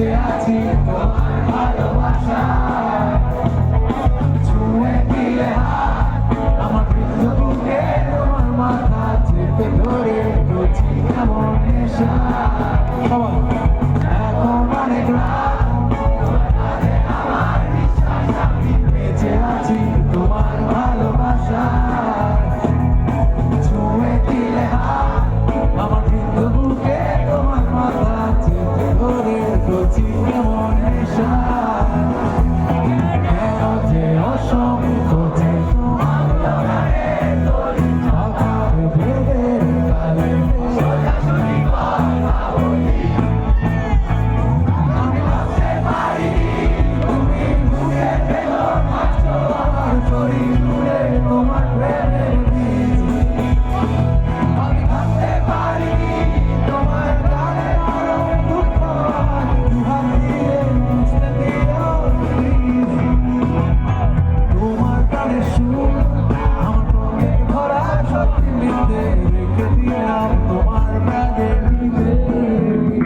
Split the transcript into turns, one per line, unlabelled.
বেঁচে আছি তোমার ভালোবাসা। ছুঁয়ে দিলে আমার বৃদ্ধ বুকে তোমার মাথা চেপে ধরে রয়েছি কেমন নেশা। Sorry, Lure, tomar verde. que te a tomar